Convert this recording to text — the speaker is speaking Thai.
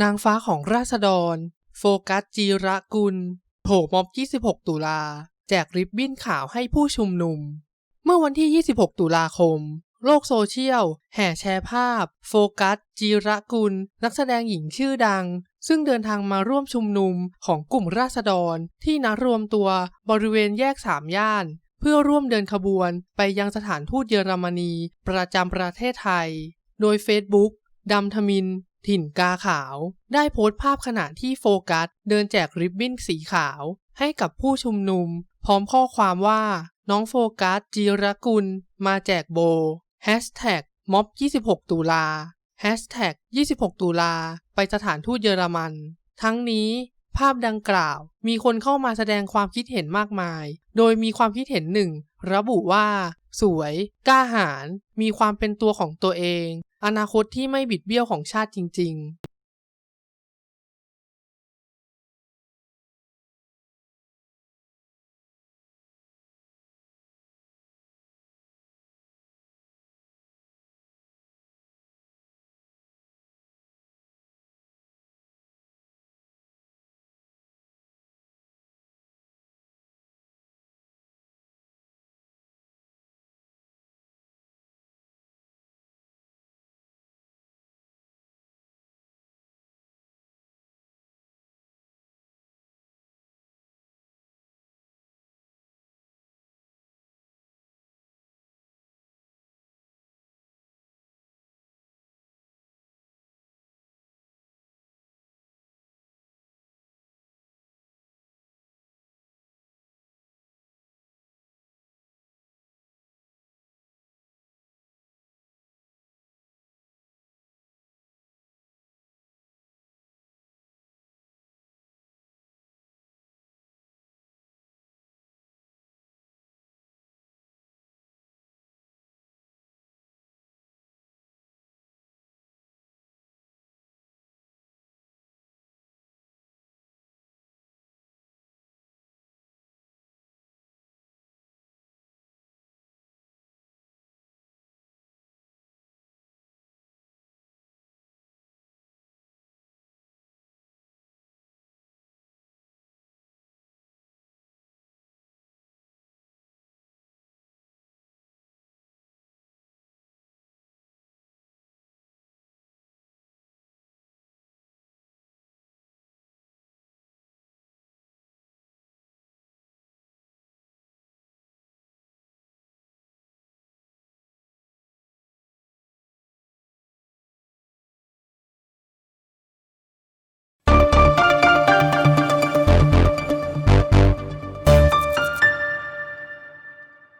นางฟ้าของราษฎร โฟกัสจีระกุล โผม็อบ 26 ตุลา แจกริบบิ้นขาวให้ผู้ชุมนุม เมื่อวันที่ 26 ตุลาคม โลกโซเชียล แห่แชร์ภาพ โฟกัส จีระกุล นักแสดงหญิงชื่อดัง ซึ่งเดินทางมาร่วมชุมนุมของกลุ่มราษฎร ที่นัดรวมตัวบริเวณแยกสามย่าน เพื่อร่วมเดินขบวนไปยังสถานทูตเยอรมนี ประจำประเทศไทย โดย Facebook ดำทมิน ถิ่นกาขาว ได้โพสต์ภาพขณะที่โฟกัส เดินแจกริบบิ้นสีขาว ให้กับผู้ชุมนุม พร้อมข้อความว่า น้องโฟกัส จีรกุล มาแจกโบแฮชแท็กม็อบ 26 ตุลาแฮชแท็ก26 ตุลา ไปสถานทูตเยอรมัน ทั้งนี้ ภาพดังกล่าว มีคนเข้ามาแสดงความคิดเห็นมากมาย โดยมีความคิดเห็นหนึ่ง ระบุว่า สวย กล้าหาญ มีความเป็นตัวของตัวเอง อนาคตที่ไม่บิดเบี้ยวของชาติจริง ๆ